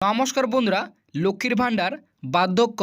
নমস্কার বন্ধুরা, লক্ষ্মীর ভাণ্ডার, বার্ধক্য,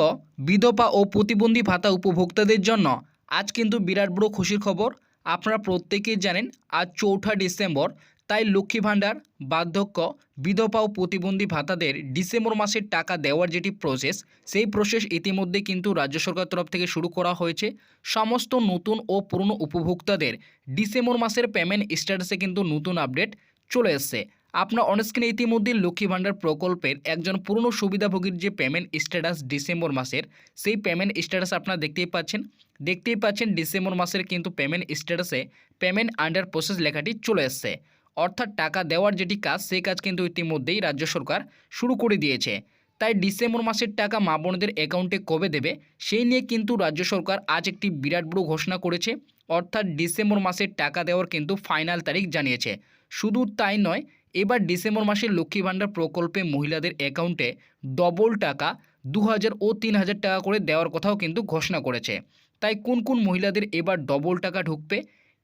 বিধবা ও প্রতিবন্ধী ভাতা উপভোক্তাদের জন্য আজ কিন্তু বিরাট বড় খুশির খবর। আপনারা প্রত্যেকেই জানেন, আজ চৌঠা ডিসেম্বর, তাই লক্ষ্মী ভাণ্ডার, বার্ধক্য, বিধবা ও প্রতিবন্ধী ভাতাদের ডিসেম্বর মাসের টাকা দেওয়ার যেটি প্রসেস সেই প্রসেস ইতিমধ্যে কিন্তু রাজ্য সরকার তরফ থেকে শুরু করা হয়েছে। সমস্ত নতুন ও পুরনো উপভোক্তাদের ডিসেম্বর মাসের পেমেন্ট স্ট্যাটাসে কিন্তু নতুন আপডেট চলে এসছে। আপনার অনস্ক্রিনে ইতিমধ্যে লক্ষ্মী ভাণ্ডার প্রকল্পের একজন পুরনো সুবিধাভোগীর যে পেমেন্ট স্ট্যাটাস ডিসেম্বর মাসের, সেই পেমেন্ট স্ট্যাটাস আপনারা দেখতেই পাচ্ছেন। দেখতেই পাচ্ছেন ডিসেম্বর মাসের কিন্তু পেমেন্ট স্ট্যাটাসে পেমেন্ট আন্ডার প্রসেস লেখাটি চলে এসছে। অর্থাৎ টাকা দেওয়ার যেটি কাজ, সেই কাজ কিন্তু ইতিমধ্যেই রাজ্য সরকার শুরু করে দিয়েছে। তাই ডিসেম্বর মাসের টাকা মা বোনদের অ্যাকাউন্টে কবে দেবে, সেই নিয়ে কিন্তু রাজ্য সরকার আজ একটি বিরাট বড় ঘোষণা করেছে। অর্থাৎ ডিসেম্বর মাসের টাকা দেওয়ার কিন্তু ফাইনাল তারিখ জানিয়েছে। শুধু তাই নয় এবার ডিসেম্বর মাসে লক্ষ্মী ভাণ্ডার প্রকল্পে মহিলাদের অ্যাকাউন্টে ডবল টাকা দু হাজার ও তিন হাজার টাকা করে দেওয়ার কথাও কিন্তু ঘোষণা করেছে। তাই কোন কোন মহিলাদের এবার ডবল টাকা ঢুকবে?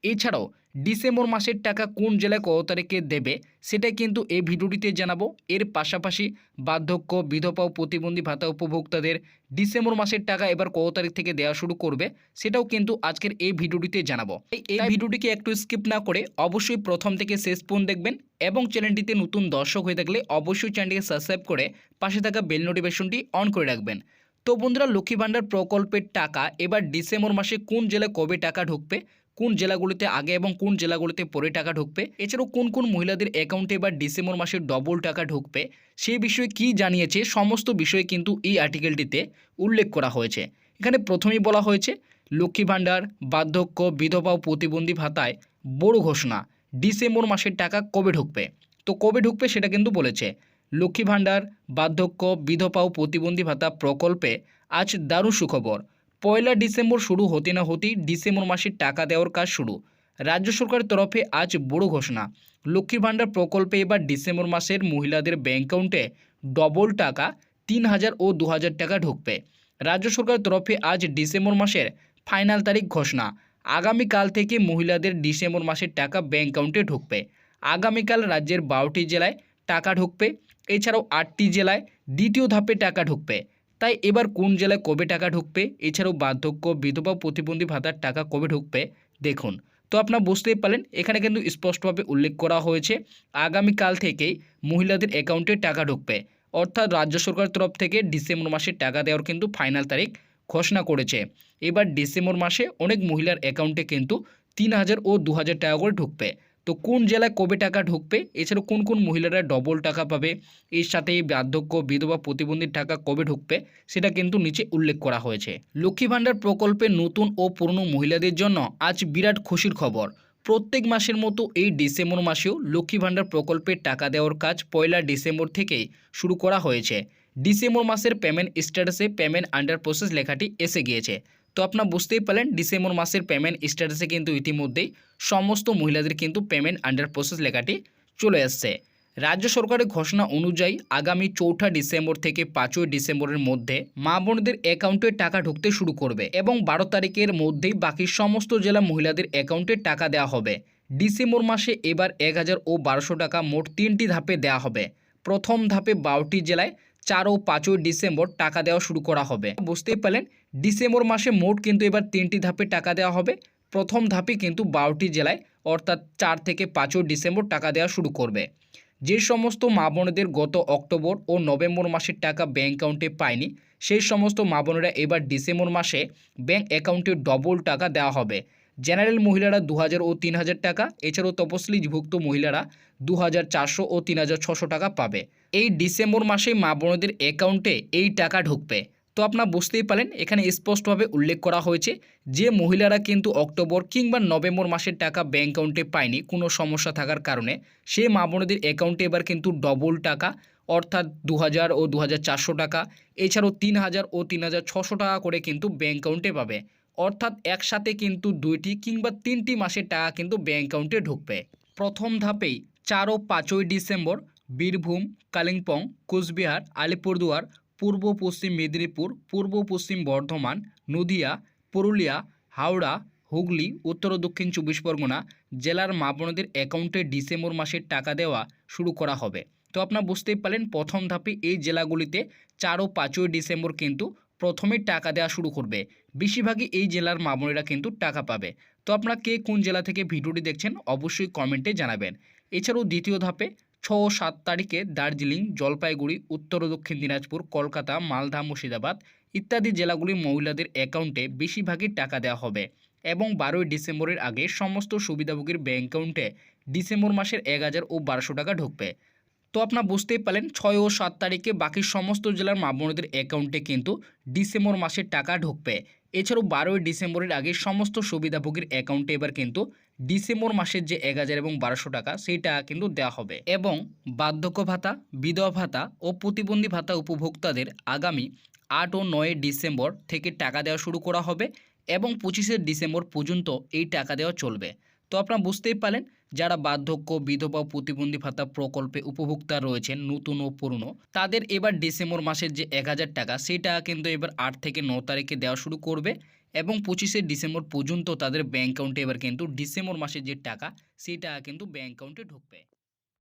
এছাড়াও ডিসেম্বর মাসের টাকা কোন জেলায় কত তারিখে দেবে সেটা কিন্তু এই ভিডিওটিতে জানাব। এর পাশাপাশি বার্ধক্য বিধবা ও প্রতিবন্ধী ভাতা উপভোক্তাদের ডিসেম্বর মাসের টাকা এবার কত তারিখ থেকে দেওয়া শুরু করবে সেটাও কিন্তু আজকের এই ভিডিওটিতে জানাব। এই- ভিডিওটিকে একটু স্কিপ না করে অবশ্যই প্রথম থেকে শেষ পর্যন্ত দেখবেন এবং চ্যানেলটিতে নতুন দর্শক হয়ে থাকলে অবশ্যই চ্যানেলটিকে সাবস্ক্রাইব করে পাশে থাকা বেল নোটিফিকেশনটি অন করে রাখবেন। তো বন্ধুরা লক্ষ্মী ভাণ্ডার প্রকল্পের টাকা এবার ডিসেম্বর মাসে কোন জেলায় কবে টাকা ঢুকবে কোন জেলাগুলিতে আগে এবং কোন জেলাগুলিতে পরে টাকা ঢুকবে? এছাড়াও কোন কোন মহিলাদের অ্যাকাউন্টে এবার ডিসেম্বর মাসে ডবল টাকা ঢুকবে? সেই বিষয়ে কি জানিয়েছে? সমস্ত বিষয়ে কিন্তু এই আর্টিকেলটিতে উল্লেখ করা হয়েছে। এখানে প্রথমেই বলা হয়েছে, লক্ষ্মী ভাণ্ডার, বার্ধক্য, বিধবা ও প্রতিবন্ধী ভাতায় বড় ঘোষণা। ডিসেম্বর মাসের টাকা কবে ঢুকবে? তো কবে ঢুকবে সেটা কিন্তু বলেছে। লক্ষ্মী ভাণ্ডার, বার্ধক্য, বিধবা ও প্রতিবন্ধী ভাতা প্রকল্পে আজ দারুণ সুখবর। পয়লা ডিসেম্বর শুরু হতে না হতেই ডিসেম্বর মাসের টাকা দেওয়ার কাজ শুরু। রাজ্য সরকারের তরফে আজ বড় ঘোষণা। লক্ষ্মী ভাণ্ডার প্রকল্পে এবার ডিসেম্বর মাসের মহিলাদের ব্যাঙ্ক অ্যাকাউন্টে ডবল টাকা, তিন হাজার ও দু হাজার টাকা ঢুকবে। রাজ্য সরকারের তরফে আজ ডিসেম্বর মাসের ফাইনাল তারিখ ঘোষণা। আগামীকাল থেকে মহিলাদের ডিসেম্বর মাসের টাকা ব্যাঙ্ক অ্যাকাউন্টে ঢুকবে। আগামীকাল রাজ্যের বারোটি জেলায় টাকা ঢুকবে। এছাড়াও আটটি জেলায় দ্বিতীয় ধাপে টাকা ঢুকবে। তাই এবার কোন জেলায় কবে টাকা ঢুকবে? এছাড়াও বার্ধক্য, বিধবা প্রতিবন্ধী ভাতার টাকা কবে ঢুকবে? দেখুন। তো আপনারা বুঝতেই পারলেন, এখানে কিন্তু স্পষ্টভাবে উল্লেখ করা হয়েছে, আগামীকাল থেকেই মহিলাদের অ্যাকাউন্টে টাকা ঢুকবে। অর্থাৎ রাজ্য সরকারের তরফ থেকে ডিসেম্বর মাসে টাকা দেওয়ার কিন্তু ফাইনাল তারিখ ঘোষণা করেছে। এবার ডিসেম্বর মাসে অনেক মহিলার অ্যাকাউন্টে কিন্তু তিন হাজার ও দু হাজার টাকা করে ঢুকবে। তো কোন জেলায় কবে টাকা ঢুকবে? এছাড়াও কোন কোন মহিলারা ডবল টাকা পাবে? এর সাথে বার্ধক্য, বিধবা প্রতিবন্ধীর টাকা কবে ঢুকবে? সেটা কিন্তু নিচে উল্লেখ করা হয়েছে। লক্ষ্মী ভাণ্ডার প্রকল্পে নতুন ও পুরনো মহিলাদের জন্য আজ বিরাট খুশির খবর। প্রত্যেক মাসের মতো এই ডিসেম্বর মাসেও লক্ষ্মী ভাণ্ডার প্রকল্পের টাকা দেওয়ার কাজ পয়লা ডিসেম্বর থেকেই শুরু করা হয়েছে। ডিসেম্বর মাসের পেমেন্ট স্ট্যাটাসে পেমেন্ট আন্ডার প্রসেস লেখাটি এসে গিয়েছে। তো আপনারা বুঝতেই পারলেন, ডিসেম্বর মাসের পেমেন্ট স্ট্যাটাসে কিন্তু ইতিমধ্যেই সমস্ত মহিলাদের কিন্তু পেমেন্ট আন্ডার প্রসেস লেখাটি চলে আসছে। রাজ্য সরকারের ঘোষণা অনুযায়ী আগামী চৌঠা ডিসেম্বর থেকে পাঁচই ডিসেম্বরের মধ্যে মা বোনদের অ্যাকাউন্টে টাকা ঢুকতে শুরু করবে এবং বারো তারিখের মধ্যেই বাকি সমস্ত জেলা মহিলাদের অ্যাকাউন্টে টাকা দেওয়া হবে। ডিসেম্বর মাসে এবার এক হাজার ও বারোশো টাকা মোট তিনটি ধাপে দেওয়া হবে। প্রথম ধাপে বারোটি জেলায় চার ও পাঁচই ডিসেম্বর টাকা দেওয়া শুরু করা হবে। বুঝতেই পারলেন, ডিসেম্বর মাসে মোট কিন্তু এবার তিনটি ধাপে টাকা দেওয়া হবে। প্রথম ধাপে কিন্তু বারোটি জেলায়, অর্থাৎ চার থেকে পাঁচই ডিসেম্বর টাকা দেওয়া শুরু করবে। যে সমস্ত মা বোনেদের গত অক্টোবর ও নভেম্বর মাসের টাকা ব্যাঙ্ক অ্যাকাউন্টে পায়নি, সেই সমস্ত মা বোনেরা এবার ডিসেম্বর মাসে ব্যাঙ্ক অ্যাকাউন্টে ডবল টাকা দেওয়া হবে। জেনারেল মহিলারা দু হাজার ও তিন হাজার টাকা, এছাড়াও তপশিলিভুক্ত মহিলারা দু হাজার চারশো ও তিন হাজার ছশো টাকা পাবে। এই ডিসেম্বর মাসে মা বোনদের অ্যাকাউন্টে এই টাকা ঢুকবে। তো আপনারা বুঝতেই পারেন এখানে স্পষ্টভাবে উল্লেখ করা হয়েছে যে মহিলারা কিন্তু অক্টোবর কিংবা নভেম্বর মাসের টাকা ব্যাঙ্ক অ্যাকাউন্টে পায়নি, কোনো সমস্যা থাকার কারণে। সেই মা বোনদের অ্যাকাউন্টে এবার কিন্তু ডবল টাকা, অর্থাৎ দু হাজার ও দু হাজার চারশো টাকা, এছাড়াও তিন হাজার ও তিন টাকা করে কিন্তু ব্যাঙ্ক অ্যাকাউন্টে পাবে। অর্থাৎ একসাথে কিন্তু দুইটি কিংবা তিনটি মাসের টাকা কিন্তু ব্যাঙ্ক অ্যাকাউন্টে ঢুকবে। প্রথম ধাপেই চার ও পাঁচই ডিসেম্বর বীরভূম, কালিম্পং, কোচবিহার, আলিপুরদুয়ার, পূর্ব পশ্চিম মেদিনীপুর, পূর্ব পশ্চিম বর্ধমান, নদিয়া, পুরুলিয়া, হাওড়া, হুগলি, উত্তর ও দক্ষিণ চব্বিশ পরগনা জেলার মা বোনদের অ্যাকাউন্টে ডিসেম্বর মাসের টাকা দেওয়া শুরু করা হবে। তো আপনারা বুঝতেই পারলেন, প্রথম ধাপে এই জেলাগুলিতে চার ও পাঁচই ডিসেম্বর কিন্তু প্রথমে টাকা দেওয়া শুরু করবে। বেশিরভাগই এই জেলার মামুনিরা কিন্তু টাকা পাবে। তো আপনারা কে কোন জেলা থেকে ভিডিওটি দেখছেন অবশ্যই কমেন্টে জানাবেন। এছাড়াও দ্বিতীয় ধাপে ছ ও সাত তারিখে দার্জিলিং, জলপাইগুড়ি, উত্তর ও দক্ষিণ দিনাজপুর, কলকাতা, মালদা, মুর্শিদাবাদ ইত্যাদি জেলাগুলির মহিলাদের অ্যাকাউন্টে বেশিরভাগই টাকা দেওয়া হবে এবং বারোই ডিসেম্বরের আগে সমস্ত সুবিধাভোগীর ব্যাঙ্ক অ্যাকাউন্টে ডিসেম্বর মাসের এক হাজার ও বারোশো টাকা ঢুকবে। তো আপনারা বুঝতেই পারলেন, ছয় ও সাত তারিখে বাকি সমস্ত জেলার মা বোনদের অ্যাকাউন্টে কিন্তু ডিসেম্বর মাসের টাকা ঢুকবে। এছাড়াও বারোই ডিসেম্বরের আগে সমস্ত সুবিধাভোগীর অ্যাকাউন্টে এবার কিন্তু ডিসেম্বর মাসের যে এক হাজার এবং বারোশো টাকা, সেই টাকা কিন্তু দেওয়া হবে। এবং বার্ধক্য ভাতা, বিধবা ভাতা ও প্রতিবন্ধী ভাতা উপভোক্তাদের আগামী আট ও নয় ডিসেম্বর থেকে টাকা দেওয়া শুরু করা হবে এবং পঁচিশে ডিসেম্বর পর্যন্ত এই টাকা দেওয়া চলবে। তো আপনারা বুঝতেই পারলেন যারা বার্ধক্য, বিধবা প্রতিবন্ধী ভাতা প্রকল্পে উপভোক্তা রয়েছেন, নতুন ও পুরনো, তাদের এবার ডিসেম্বর মাসের যে এক হাজার টাকা সেই টাকা কিন্তু এবার আট থেকে ন তারিখে দেওয়া শুরু করবে এবং পঁচিশে ডিসেম্বর পর্যন্ত তাদের ব্যাঙ্ক অ্যাকাউন্টে এবার কিন্তু ডিসেম্বর মাসের যে টাকা সেই টাকা কিন্তু ব্যাঙ্ক অ্যাকাউন্টে ঢুকবে।